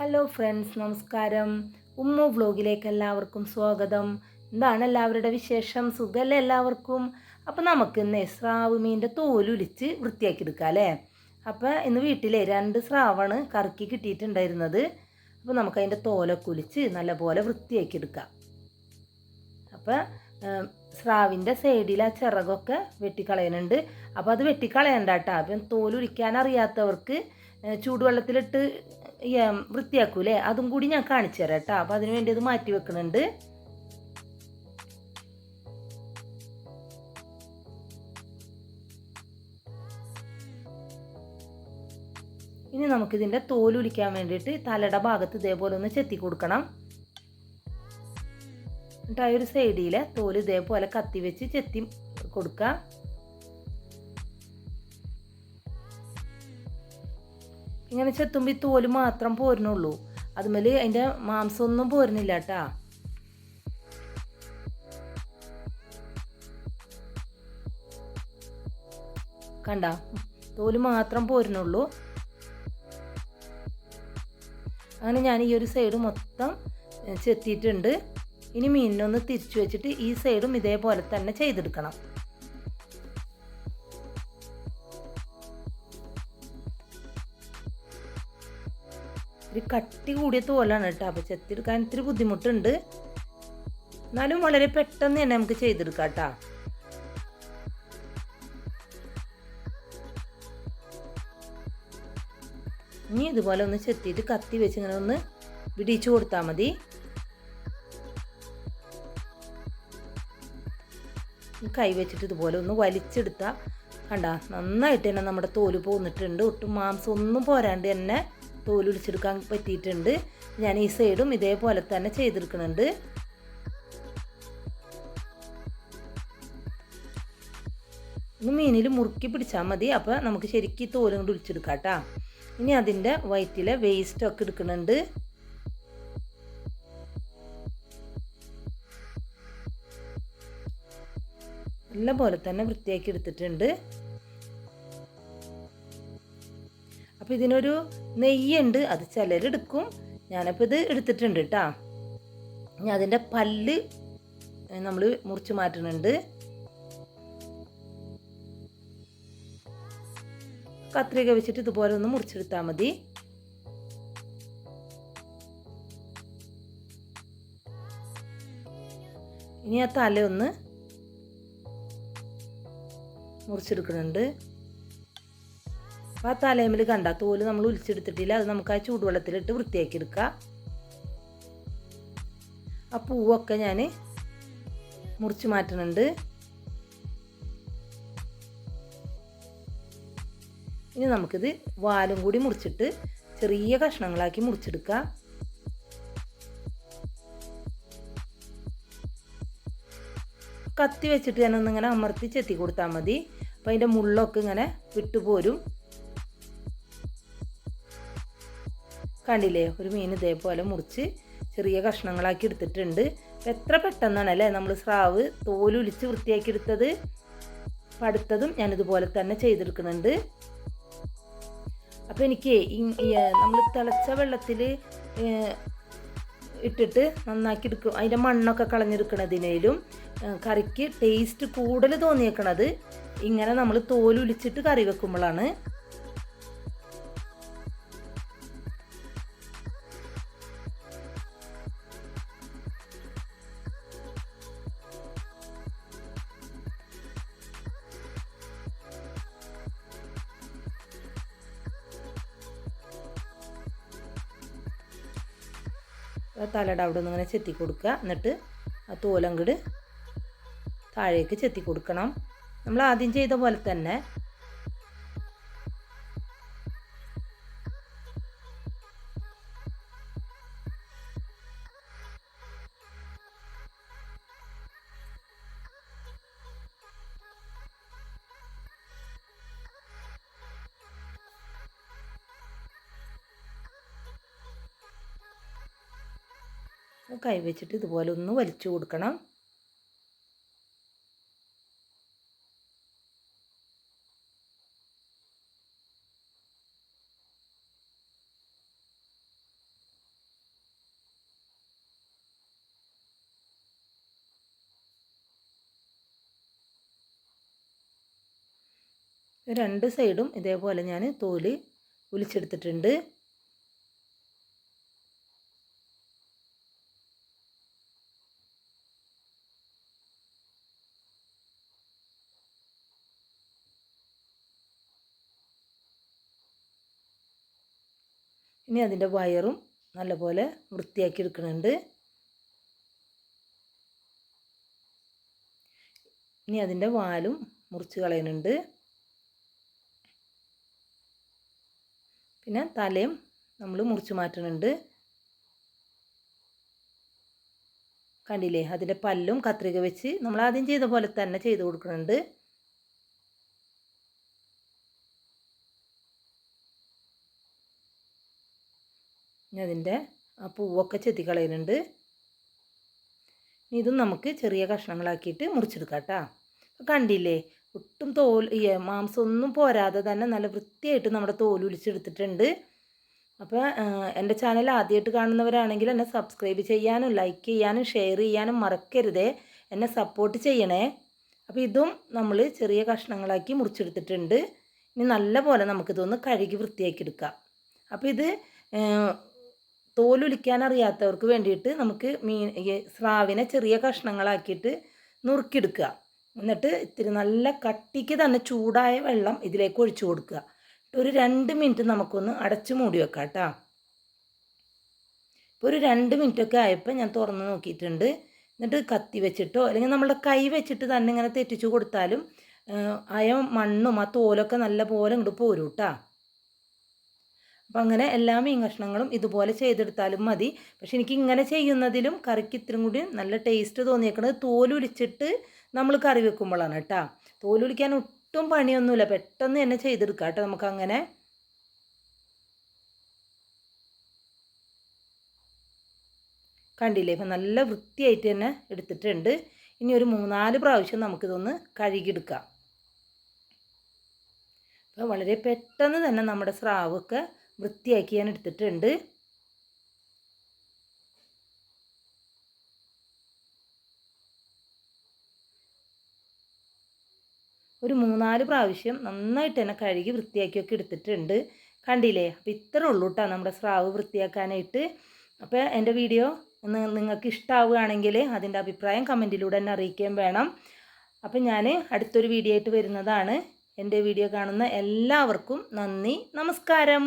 Hello friends നമസ്കാരം. ഉമ്മു വ്ലോഗിലേക്ക് എല്ലാവർക്കും സ്വാഗതം. എന്താണ് എല്ലാവരുടെ വിശേഷം? സുഖമല്ലേ എല്ലാവർക്കും? അപ്പോൾ നമുക്ക് ഇന്ന് സ്രാവ് മീനിന്റെ തോലുലിച്ച് വൃത്തിയാക്കി എടുക്കാം അല്ലേ? അപ്പോൾ ഇന്ന് വീട്ടിലെ രണ്ട് സ്രാവാണ് കറക്കി കിട്ടിയിട്ടുണ്ടായിരുന്നത്. അപ്പോൾ നമുക്ക് അതിന്റെ തോലൊക്കെ ഉലിച്ച് നല്ലപോലെ വൃത്തിയാക്കി എടുക്കാം അപ്പോൾ സ്രാവിന്റെ സൈഡിൽ ആ ചിറകൊക്കെ വെട്ടിക്കളയുന്നുണ്ട് അപ്പോൾ അത് വെട്ടിക്കളയണ്ട കേട്ടോ. അപ്പം തോലുരിക്കാൻ അറിയാത്തവർക്ക് ചൂടുവെള്ളത്തിലിട്ട് വൃത്തിയാക്കൂലേ? അതും കൂടി ഞാൻ കാണിച്ചു തരാം കേട്ടോ. അപ്പോൾ അതിന് വേണ്ടി അത് മാറ്റി വെക്കുന്നുണ്ട്. ഇനി നമുക്കിതിന്റെ തോലുലിക്കാൻ വേണ്ടിയിട്ട് തലയുടെ ഭാഗത്ത് ഇതേപോലെ ഒന്ന് ചെത്തി കൊടുക്കണം. എന്നിട്ട് ആ ഒരു സൈഡിലെ തോൽ ഇതേപോലെ കത്തി വെച്ച് ചെത്തി കൊടുക്കുക. ഇങ്ങനെ ചെത്തുമ്പോൾ ഈ തോൽ മാത്രം പോരുന്നുള്ളൂ. അതുമേൽ അതിന്റെ മാംസമൊന്നും പോരുന്നില്ല കേട്ടാ കണ്ട? തോൽ മാത്രം പോരുന്നുള്ളൂ. അങ്ങനെ ഞാൻ ഈ ഒരു സൈഡ് മൊത്തം ചെത്തിയിട്ടുണ്ട്. ഇനി മീനിനൊന്ന് തിരിച്ചു വെച്ചിട്ട് ഈ സൈഡും ഇതേപോലെ തന്നെ ചെയ്തെടുക്കണം. ഒരു കട്ടി കൂടിയ തോലാണ് കേട്ടോ. അപ്പോൾ ചെത്തിയെടുക്കാൻ ഇത്തിരി ബുദ്ധിമുട്ടുണ്ട്. എന്നാലും വളരെ പെട്ടെന്ന് തന്നെ നമുക്ക് ചെയ്തെടുക്കാം കേട്ടോ. ഇനി ഇതുപോലെ ഒന്ന് ചെത്തിയിട്ട് കത്തി വെച്ച് ഇങ്ങനെ ഒന്ന് പിടിച്ചു കൊടുത്താൽ മതി. കൈ വെച്ചിട്ട് ഇതുപോലെ ഒന്ന് വലിച്ചെടുത്താൽ കണ്ട നന്നായിട്ട് തന്നെ നമ്മുടെ തോൽ പോന്നിട്ടുണ്ട്. ഒട്ടും മാംസം ഒന്നും പോരാണ്ട് തന്നെ തോൽ ഒലിച്ചെടുക്കാൻ പറ്റിയിട്ടുണ്ട്. ഞാൻ ഈ സൈഡും ഇതേപോലെ തന്നെ ചെയ്തെടുക്കുന്നുണ്ട് ഒന്ന് മീനിൽ മുറുക്കി പിടിച്ചാൽ മതി. അപ്പോൾ നമുക്ക് ശരിക്കും ഈ തോലും കൊണ്ട് ഒലിച്ചെടുക്കാം കേട്ടോ. ഇനി അതിന്റെ വയറ്റിലെ വേസ്റ്റൊക്കെ എടുക്കുന്നുണ്ട്. നല്ല പോലെ തന്നെ വൃത്തിയാക്കി എടുത്തിട്ടുണ്ട്. അപ്പോൾ ഇതിനൊരു നെയ്യുണ്ട് അത് ചിലരെടുക്കും. ഞാനപ്പോൾ ഇത് എടുത്തിട്ടുണ്ട് കേട്ടോ ഇനി അതിന്റെ പല്ല് നമ്മൾ മുറിച്ച് മാറ്റുന്നുണ്ട് കത്രിക വെച്ചിട്ട് ഇതുപോലെ ഒന്ന് മുറിച്ചെടുത്താൽ മതി. ഇനി ആ തല ഒന്ന് മുറിച്ചെടുക്കുന്നുണ്ട്. അപ്പോൾ ആ തലേമിൽ കണ്ട തോൽ നമ്മൾ ഉലിച്ചെടുത്തിട്ടില്ല. അത് നമുക്ക് ആ ചൂടുവെള്ളത്തിലിട്ട് വൃത്തിയാക്കി എടുക്കുക ആ പൂവൊക്കെ ഞാൻ മുറിച്ച് മാറ്റുന്നുണ്ട് ഇനി നമുക്കിത് വാലും കൂടി മുറിച്ചിട്ട് ചെറിയ കഷ്ണങ്ങളാക്കി മുറിച്ചെടുക്കാം. കത്തി വെച്ചിട്ട് ഞാനൊന്നിങ്ങനെ അമർത്തി ചെത്തി കൊടുത്താൽ മതി. അപ്പോൾ അതിന്റെ മുള്ളൊക്കെ ഇങ്ങനെ വിട്ടുപോരും. കണ്ടില്ലേ? ഒരു മീൻ ഇതേപോലെ മുറിച്ച് ചെറിയ കഷ്ണങ്ങളാക്കി എടുത്തിട്ടുണ്ട്. അപ്പോൾ എത്ര പെട്ടെന്നാണ് അല്ലേ നമ്മൾ സ്രാവ് തോലുലിച്ച് വൃത്തിയാക്കി എടുത്തത്? അപ്പം അടുത്തതും ഞാനിതുപോലെ തന്നെ ചെയ്തെടുക്കുന്നുണ്ട്. അപ്പോൾ എനിക്ക് നമ്മൾ തിളച്ച വെള്ളത്തിൽ ഇട്ടിട്ട് നന്നാക്കി എടുക്കും. അതിന്റെ മണ്ണൊക്കെ കളഞ്ഞെടുക്കണതിനേലും കറിക്ക് ടേസ്റ്റ് കൂടുതൽ തോന്നിയേക്കണത്. ഇങ്ങനെ നമ്മൾ തോലുലിച്ചിട്ട് കറി വെക്കുമ്പോഴാണ്. തലയുടെ അവിടെ നിന്ന് ഇങ്ങനെ ചെത്തി കൊടുക്കുക എന്നിട്ട് ആ തോലങ്കട് താഴേക്ക് ചെത്തി കൊടുക്കണം നമ്മൾ ആദ്യം ചെയ്ത പോലെ തന്നെ കൈവച്ചിട്ട് ഇതുപോലെ ഒന്ന് വലിച്ചു കൊടുക്കണം. രണ്ട് സൈഡും ഇതേപോലെ ഞാൻ തോൽ ഒലിച്ചെടുത്തിട്ടുണ്ട്. ഇനി അതിന്റെ വയറും നല്ലപോലെ വൃത്തിയാക്കി എടുക്കുന്നുണ്ട്. ഇനി അതിന്റെ വാലും മുറിച്ച് കളയുന്നുണ്ട്. പിന്നെ തലയും നമ്മൾ മുറിച്ച് മാറ്റുന്നുണ്ട്. കണ്ടില്ലേ? അതിന്റെ പല്ലും കത്രിക വെച്ച് നമ്മൾ ആദ്യം ചെയ്ത പോലെ തന്നെ ചെയ്ത് കൊടുക്കുന്നുണ്ട്. ഇനി അതിന്റെ ആ പൂവൊക്കെ ചെത്തി കളയുന്നുണ്ട് ഇതും നമുക്ക് ചെറിയ കഷ്ണങ്ങളാക്കിയിട്ട് മുറിച്ചെടുക്കാം കേട്ടോ. കണ്ടില്ലേ ഒട്ടും തോൽ മാംസമൊന്നും പോരാതെ തന്നെ നല്ല വൃത്തിയായിട്ട് നമ്മുടെ തോൽ ഉലിച്ചെടുത്തിട്ടുണ്ട് അപ്പോൾ എന്റെ ചാനൽ ആദ്യമായിട്ട് കാണുന്നവരാണെങ്കിൽ എന്നെ സബ്സ്ക്രൈബ് ചെയ്യാനും ലൈക്ക് ചെയ്യാനും ഷെയർ ചെയ്യാനും മറക്കരുതേ. എന്നെ സപ്പോർട്ട് ചെയ്യണേ. അപ്പോൾ ഇതും നമ്മൾ ചെറിയ കഷ്ണങ്ങളാക്കി മുറിച്ചെടുത്തിട്ടുണ്ട്. ഇനി നല്ലപോലെ നമുക്കിതൊന്ന് കഴുകി വൃത്തിയാക്കി എടുക്കാം. അപ്പോൾ ഇത് തോലൊലിക്കാൻ അറിയാത്തവർക്ക് വേണ്ടിയിട്ട് നമുക്ക് മീൻ സ്രാവിനെ ചെറിയ കഷ്ണങ്ങളാക്കിയിട്ട് നുറുക്കിയെടുക്കുക. എന്നിട്ട് ഇത്തിരി നല്ല കട്ടിക്ക് തന്നെ ചൂടായ വെള്ളം ഇതിലേക്ക് ഒഴിച്ചു കൊടുക്കുക. ഒരു രണ്ട് മിനിറ്റ് നമുക്കൊന്ന് അടച്ചു മൂടി വെക്കാം കേട്ടോ. ഇപ്പോൾ ഒരു രണ്ട് മിനിറ്റൊക്കെ ആയപ്പോൾ ഞാൻ തുറന്ന് നോക്കിയിട്ടുണ്ട്. എന്നിട്ട് കത്തി വെച്ചിട്ടോ അല്ലെങ്കിൽ നമ്മുടെ കൈ വെച്ചിട്ട് തന്നെ ഇങ്ങനെ തെറ്റിച്ചു കൊടുത്താലും അയ മണ്ണും ആ തോലൊക്കെ നല്ല പോലെ ഇങ്ങോട്ട് പോരും കേട്ടോ. അപ്പം അങ്ങനെ എല്ലാ മീൻ കഷ്ണങ്ങളും ഇതുപോലെ ചെയ്തെടുത്താലും മതി. പക്ഷെ എനിക്ക് ഇങ്ങനെ ചെയ്യുന്നതിലും കറിക്ക് ഇത്രയും കൂടി നല്ല ടേസ്റ്റ് തോന്നിയേക്കുന്നത് തോലുരിച്ചിട്ട് നമ്മൾ കറി വെക്കുമ്പോഴാണ് കേട്ടോ. തോലുരിക്കാൻ ഒട്ടും പണിയൊന്നുമില്ല. പെട്ടെന്ന് തന്നെ ചെയ്തെടുക്കാം കേട്ടോ നമുക്കങ്ങനെ. കണ്ടില്ലേ? ഇപ്പം നല്ല വൃത്തിയായിട്ട് തന്നെ എടുത്തിട്ടുണ്ട്. ഇനി ഒരു മൂന്നാൽ പ്രാവശ്യം നമുക്കിതൊന്ന് കഴുകിയെടുക്കാം. അപ്പോൾ വളരെ പെട്ടെന്ന് തന്നെ നമ്മുടെ സ്രാവൊക്കെ വൃത്തിയാക്കി ഞാൻ എടുത്തിട്ടുണ്ട്. ഒരു മൂന്നാൽ പ്രാവശ്യം നന്നായിട്ട് തന്നെ കഴുകി വൃത്തിയാക്കിയൊക്കെ എടുത്തിട്ടുണ്ട്. കണ്ടില്ലേ? അപ്പോൾ ഇത്രേ ഉള്ളൂ കേട്ടോ നമ്മുടെ സ്രാവ് വൃത്തിയാക്കാനായിട്ട്. അപ്പോൾ എന്റെ വീഡിയോ നിങ്ങൾക്ക് ഇഷ്ടമാവുകയാണെങ്കിൽ അതിന്റെ അഭിപ്രായം കമന്റിലൂടെ തന്നെ അറിയിക്കുകയും വേണം. അപ്പം ഞാൻ അടുത്തൊരു വീഡിയോ ആയിട്ട് വരുന്നതാണ്. എന്റെ വീഡിയോ കാണുന്ന എല്ലാവർക്കും നന്ദി. നമസ്കാരം.